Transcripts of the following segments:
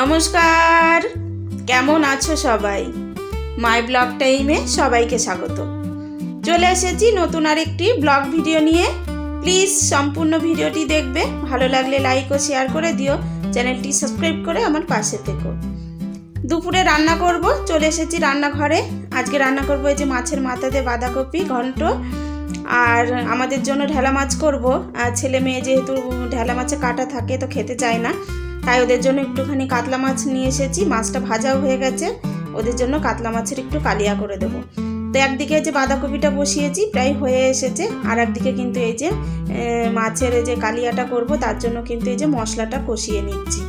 নমস্কার। কেমন আছো সবাই? মাই ব্লগ টাইমে সবাইকে স্বাগত। চলে এসেছি নতুন আর একটি ব্লগ ভিডিও নিয়ে। প্লিজ সম্পূর্ণ ভিডিওটি দেখবে। ভালো লাগলে লাইক ও শেয়ার করে দিও। চ্যানেলটি সাবস্ক্রাইব করে আমার পাশে থেকো। দুপুরে রান্না করব। চলে এসেছি রান্নাঘরে। আজকে রান্না করব এই যে মাছের মাথাতে বাঁধাকপি, ঘন্ট। আর আমাদের জন্য ঢেলা মাছ করব। আর ছেলে মেয়ে যেহেতু ঢেলা মাছে কাটা থাকে তো খেতে চায় না। তাই ওদের জন্য একটুখানি কাতলা মাছ নিয়ে এসেছি। মাছটা ভাজাও হয়ে গেছে। ওদের জন্য কাতলা মাছের একটু কালিয়া করে দেবো। তো একদিকে যে বাঁধাকপিটা বসিয়েছি, প্রায় হয়ে এসেছে। আর একদিকে কিন্তু এই যে মাছের যে কালিয়াটা করব, তার জন্য কিন্তু এই যে মশলাটা কষিয়ে নিচ্ছি।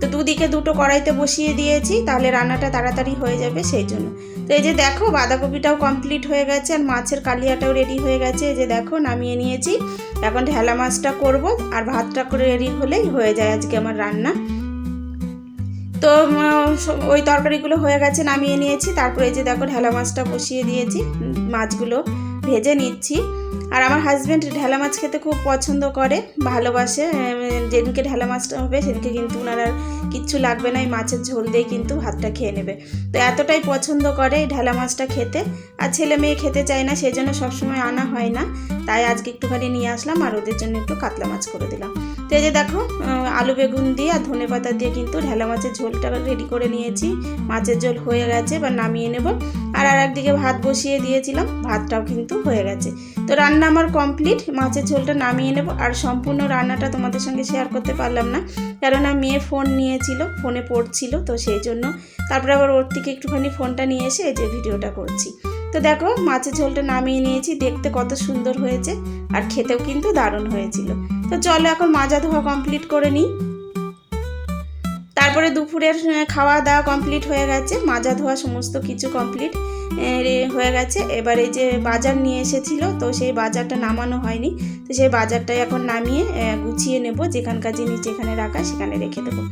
তো দুদিকে দুটো কড়াইতে বসিয়ে দিয়েছি, তাহলে রান্নাটা তাড়াতাড়ি হয়ে যাবে সেই জন্য। তো এই যে দেখো, বাঁধাকপিটাও কমপ্লিট হয়ে গেছে আর মাছের কালিয়াটাও রেডি হয়ে গেছে। এই যে দেখো, নামিয়ে নিয়েছি। এখন ঢেলা মাছটা করব আর ভাতটা করে রেডি হলেই হয়ে যায় আজকে আমার রান্না। তো ওই তরকারিগুলো হয়ে গেছে, নামিয়ে নিয়েছি। তারপরে এই যে দেখো, ঢেলা মাছটা বসিয়ে দিয়েছি। মাছগুলো ভেজে নিচ্ছি। আর আমার হাজব্যান্ড ঢেলা মাছ খেতে খুব পছন্দ করে, ভালোবাসে। যেদিনকে ঢেলা মাছটা হবে, সেদিনকে কিন্তু ওনার আর কিচ্ছু লাগবে না, এই মাছের ঝোল দিয়ে কিন্তু ভাতটা খেয়ে নেবে। তো এতটাই পছন্দ করে এই ঢেলা মাছটা খেতে। আর ছেলে মেয়ে খেতে চায় না, সেই জন্য সবসময় আনা হয় না। তাই আজকে একটুখানি নিয়ে আসলাম, আর ওদের জন্য একটু কাতলা মাছ করে দিলাম। তো এই যে দেখো আলু বেগুন দিয়ে আর ধনে পাতা দিয়ে কিন্তু ঢেলা মাছের ঝোলটা রেডি করে নিয়েছি। মাছের ঝোল হয়ে গেছে, এবার নামিয়ে নেব। আর আর একদিকে ভাত বসিয়ে দিয়েছিলাম, ভাতটাও কিন্তু হয়ে গেছে। তো রান্না আমার কমপ্লিট মাছের ঝোলটা নামিয়ে নেব, আর সম্পূর্ণ রান্নাটা তোমাদের সঙ্গে শেয়ার করতে পারলাম না, কেননা মেয়ে ফোন নিয়েছিল ফোনে পড়ছিল, তো সেই জন্য তারপরে আবার ওর থেকে একটুখানি ফোনটা নিয়ে এসে এই যে ভিডিওটা করছি। তো দেখো, মাছের ঝোলটা নামিয়ে নিয়েছি, দেখতে কত সুন্দর হয়েছে, আর খেতেও কিন্তু দারুণ হয়েছিল। তো চলো এখন মাজা ধোয়া কমপ্লিট করে নিই। তারপরে দুপুরের খাওয়া দাওয়া কমপ্লিট হয়ে গেছে। মাজা ধোয়া সমস্ত কিছু কমপ্লিট হয়ে গেছে। এবার এই যে বাজার নিয়ে এসেছিল, তো সেই বাজারটা নামানো হয়নি। তো সেই বাজারটাই এখন নামিয়ে গুছিয়ে নেব। যেখানকার জিনিস যেখানে রাখা, সেখানে রেখে দেবো।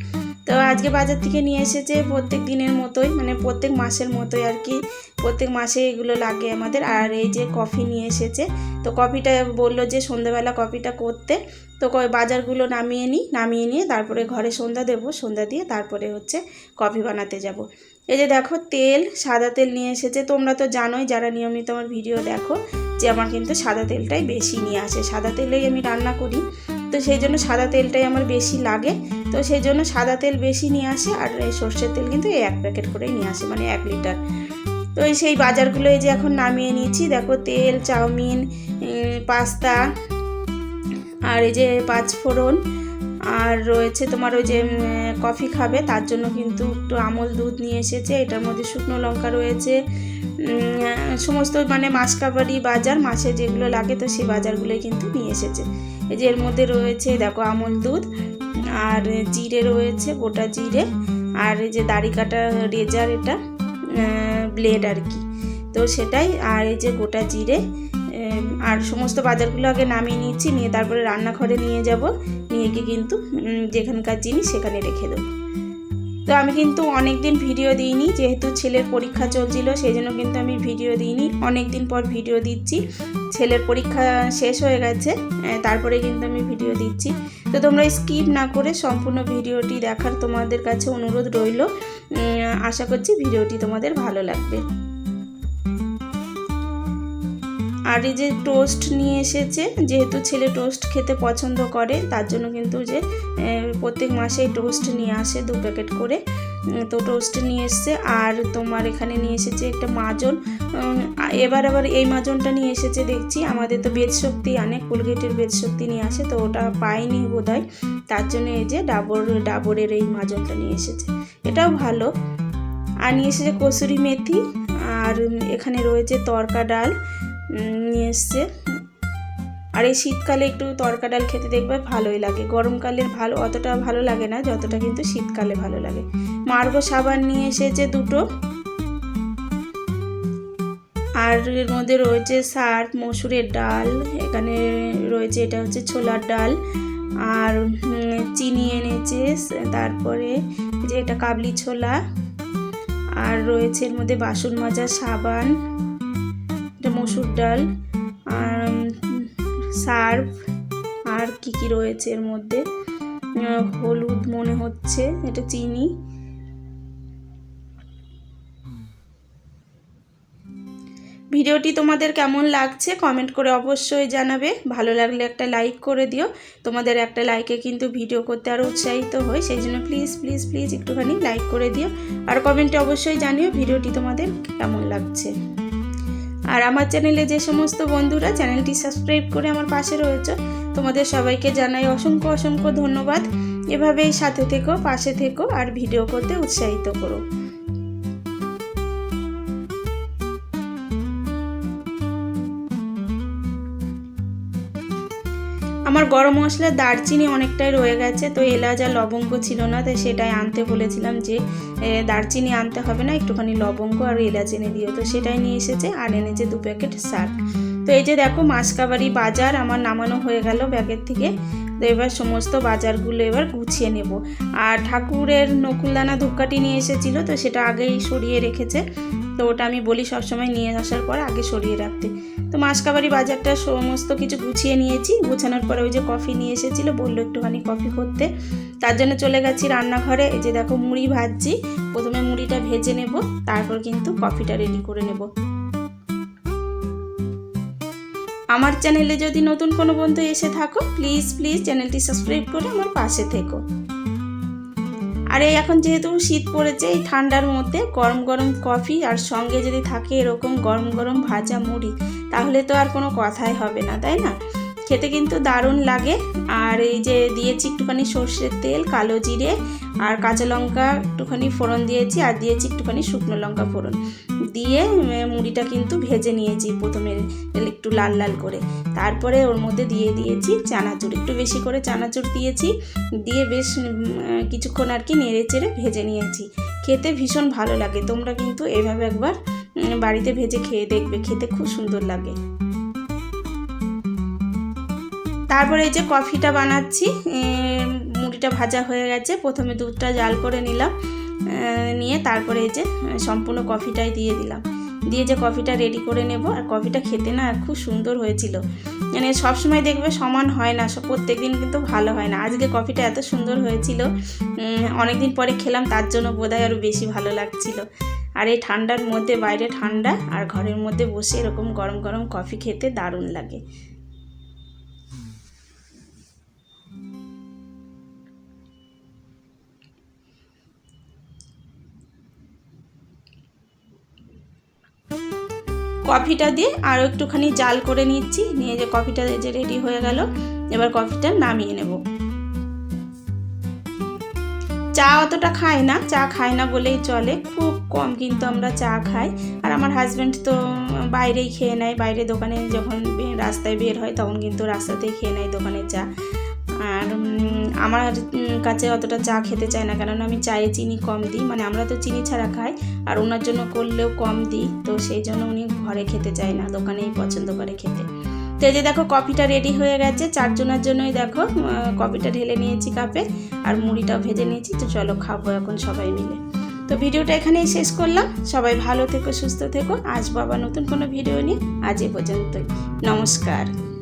তো আজকে বাজার থেকে নিয়ে এসেছে প্রত্যেক দিনের মতোই মানে প্রত্যেক মাসের মতোই আর কি। প্রত্যেক মাসে এগুলো লাগে আমাদের। আর এই যে কফি নিয়ে এসেছে, তো কফিটা বলল যে সন্ধ্যাবেলা কফিটা করতে। তো বাজারগুলো নামিয়ে নিই, নামিয়ে নিয়ে তারপরে ঘরে সন্ধ্যা দেবো, সন্ধ্যা দিয়ে তারপরে হচ্ছে কফি বানাতে যাব। এই যে দেখো তেল, সাদা তেল নিয়ে এসেছে। তোমরা তো জানোই, যারা নিয়মিত আমার ভিডিও দেখো, যে আমার কিন্তু সাদা তেলটাই বেশি নিয়ে আসে। সাদা তেলেই আমি রান্না করি, তো সেই জন্য সাদা তেলটাই আমার বেশি লাগে। তো সেই জন্য সাদা তেল বেশি নিয়ে আসে আর এই সর্ষের তেল কিন্তু এই এক প্যাকেট করেই নিয়ে আসে মানে এক লিটার। তো এই সেই বাজারগুলো এই যে এখন নামিয়ে নিয়েছি, দেখো তেল, চাউমিন পাস্তা আর এই যে পাঁচ ফোড়ন আর রয়েছে তোমার ওই যে কফি খাবে, তার জন্য কিন্তু একটু আমল দুধ নিয়ে এসেছে, এটার মধ্যে শুকনো লঙ্কা রয়েছে সমস্ত মানে মাসকাবারি বাজার, মাসে যেগুলো লাগে তো সেই বাজারগুলোই কিন্তু নিয়ে এসেছে। এই যে এর মধ্যে রয়েছে, দেখো আমল দুধ আর জিরে রয়েছে, গোটা জিরে। আর এই যে দাড়ি কাটা রেজার এটা ব্লেড আর কি। তো সেটাই, আর এই যে গোটা জিরে আর সমস্ত বাজারগুলো আগে নামিয়ে নিচ্ছি, নিয়ে তারপরে রান্নাঘরে নিয়ে যাব। নিয়ে গিয়ে কিন্তু যেখানকার জিনিস সেখানে রেখে দেবো। তো আমি কিন্তু অনেক দিন ভিডিও দিইনি, যেহেতু ছেলের পরীক্ষা চলছিল সেই জন্য কিন্তু আমি ভিডিও দিইনি। অনেক দিন পর ভিডিও দিচ্ছি, ছেলের পরীক্ষা শেষ হয়ে গেছে তারপরে কিন্তু আমি ভিডিও দিচ্ছি। তো তোমরা স্কিপ না করে সম্পূর্ণ ভিডিওটি দেখার তোমাদের কাছে অনুরোধ রইল। আশা করছি ভিডিওটি তোমাদের ভালো লাগবে। আর এই যে টোস্ট নিয়ে এসেছে, যেহেতু ছেলে টোস্ট খেতে পছন্দ করে, তার জন্য কিন্তু যে প্রত্যেক মাসেই টোস্ট নিয়ে আসে দু প্যাকেট করে। তো টোস্ট নিয়ে এসছে, আর তোমার এখানে নিয়ে এসেছে একটা মাজন। এবার আবার এই মাজনটা নিয়ে এসেছে, দেখছি। আমাদের তো বেদ শক্তি আনে, কোলগেটের বেদ শক্তি নিয়ে আসে, তো ওটা পাইনি বোধ হয় তার জন্য এই যে ডাবর, ডাবরের এই মাজনটা নিয়ে এসেছে। এটাও ভালো। আর নিয়ে এসেছে কসুরি মেথি, আর এখানে রয়েছে তরকা ডাল। নিয়ে এসছে। আর এই শীতকালে একটু তরকা ডাল খেতে দেখবে ভালোই লাগে। গরমকালের ভালো অতটা ভালো লাগে না, যতটা কিন্তু শীতকালে ভালো লাগে। মার্গো সাবান নিয়ে এসেছে দুটো। আর এর মধ্যে রয়েছে শাক মসুরের ডাল, এখানে রয়েছে এটা হচ্ছে ছোলার ডাল। আর চিনি এনেছে, তারপরে যে এটা কাবলি ছোলা। আর রয়েছে এর মধ্যে বাসন মাজার সাবান। একটা মসুর ডাল, আর সার্ফ, আর কি কি রয়েছে এর মধ্যে? হলুদ মনে হচ্ছে, এটা চিনি। ভিডিওটি তোমাদের কেমন লাগছে কমেন্ট করে অবশ্যই জানাবে। ভালো লাগলে একটা লাইক করে দিও। তোমাদের একটা লাইকে কিন্তু ভিডিও করতে আরও উৎসাহিত হই, সেই জন্য প্লিজ প্লিজ প্লিজ একটুখানি লাইক করে দিও। আর কমেন্টে অবশ্যই জানিও ভিডিওটি তোমাদের কেমন লাগছে। আর আমার চ্যানেলে যে সমস্ত বন্ধুরা চ্যানেলটি সাবস্ক্রাইব করে আমার পাশে রয়েছে, তোমাদের সবাইকে জানাই অসংখ্য অসংখ্য ধন্যবাদ। এভাবেই সাথে থেকো, পাশে থেকো, আর ভিডিও করতে উৎসাহিত করো। আমার গরম মশলার দারচিনি অনেকটাই রয়ে গেছে, তো এলাচ আর লবঙ্গ ছিল না, তাই সেটাই আনতে বলেছিলাম যে দারচিনি আনতে হবে না, একটুখানি লবঙ্গ আর এলাচ এনে দিও, তো সেটাই নিয়ে এসেছে, আর এনেছে দু প্যাকেট শাক। তো এই যে দেখো মাসকাবাড়ি বাজার, আমার নামানো হয়ে গেল ব্যাগের থেকে, তো এবার সমস্ত বাজারগুলো এবার গুছিয়ে নেব। আর ঠাকুরের নকুলদানা ধূপকাঠি নিয়ে এসেছিল, তো সেটা আগেই সরিয়ে রেখেছে তো ওটা আমি বলি সবসময় নিয়ে আসার পর আগে সরিয়ে রাখতে। তো মাসকাবাড়ি বাজারটা সমস্ত কিছু গুছিয়ে নিয়েছি। গুছানোর পরে ওই যে কফি নিয়ে এসেছিল, বলল একটুখানি কফি করতে। তার জন্য চলে গেছি রান্নাঘরে। এই যে দেখো মুড়ি ভাজছি। প্রথমে মুড়িটা ভেজে নেব, তারপর কিন্তু কফিটা রেডি করে নেব। আমার চ্যানেলে যদি নতুন কোনো বন্ধু এসে থাকো প্লিজ প্লিজ চ্যানেলটি সাবস্ক্রাইব করে আমার পাশে থেকো। আর এই এখন যেহেতু শীত পড়েছে, এই ঠান্ডার মধ্যে গরম গরম কফি আর সঙ্গে যদি থাকে এরকম গরম গরম ভাজা মুড়ি, তাহলে তো আর কোনো কথাই হবে না, তাই না? খেতে কিন্তু দারুণ লাগে। আর এই যে দিয়েছি একটুখানি সর্ষের তেল, কালো জিরে আর কাঁচা লঙ্কা একটুখানি ফোড়ন দিয়েছি আর দিয়েছি একটুখানি শুকনো লঙ্কা ফোড়ন। দিয়ে মুড়িটা কিন্তু ভেজে নিয়েছি প্রথমে একটু লাল লাল করে। তারপরে ওর মধ্যে দিয়ে দিয়েছি চানাচুর, একটু বেশি করে চানাচুর দিয়েছি। দিয়ে বেশ কিছুক্ষণ আর কি নেড়ে চেড়ে ভেজে নিয়েছি। খেতে ভীষণ ভালো লাগে। তোমরা কিন্তু এভাবে একবার বাড়িতে ভেজে খেয়ে দেখবে, খেতে খুব সুন্দর লাগে। তারপরে এই যে কফিটা বানাচ্ছি মুড়িটা ভাজা হয়ে গেছে। প্রথমে দুধটা জাল করে নিলাম নিয়ে তারপরে এই যে সম্পূর্ণ কফিটাই দিয়ে দিলাম। দিয়ে যে কফিটা রেডি করে নেব, আর কফিটা খেতে না খুব সুন্দর হয়েছিল। মানে সবসময় দেখবে সমান হয় না প্রত্যেক দিন কিন্তু ভালো হয় না। আজকে কফিটা এত সুন্দর হয়েছিল অনেক দিন পরে খেলাম, তার জন্য বোধহয় আরও বেশি ভালো লাগছিল। আর এই ঠান্ডার মধ্যে বাইরে ঠান্ডা, আর ঘরের মধ্যে বসে এরকম গরম গরম কফি খেতে দারুণ লাগে। কফিটা দিয়ে আরও একটুখানি জাল করে নিচ্ছি। নিয়ে যে কফিটা যে রেডি হয়ে গেল, এবার কফিটা নামিয়ে নেব। চা অতটা খায় না, চা খায় না বলেই চলে। খুব কম কিন্তু আমরা চা খাই। আর আমার হাজব্যান্ড তো বাইরেই খেয়ে নেয়, বাইরে দোকানে যখন রাস্তায় বের হয় তখন কিন্তু রাস্তাতেই খেয়ে নেয় দোকানের চা। আর আমার কাছে অতটা চা খেতে চায় না, কেননা আমি চায়ে চিনি কম দিই। মানে আমরা তো চিনি ছাড়া খাই, আর ওনার জন্য করলেও কম দিই, তো সেই জন্য উনি ঘরে খেতে চায় না, দোকানেই পছন্দ করে খেতে। তো এই যে দেখো, কফিটা রেডি হয়ে গেছে, চারজনের জন্যই দেখো কফিটা ঢেলে নিয়েছি কাপে, আর মুড়িটাও ভেজে নিয়েছি, তো চলো খাব এখন সবাই মিলে। তো ভিডিওটা এখানেই শেষ করলাম, সবাই ভালো থেকো, সুস্থ থেকো আজ বাবা নতুন কোনো ভিডিও নিয়ে, আজ এ পর্যন্তই। নমস্কার।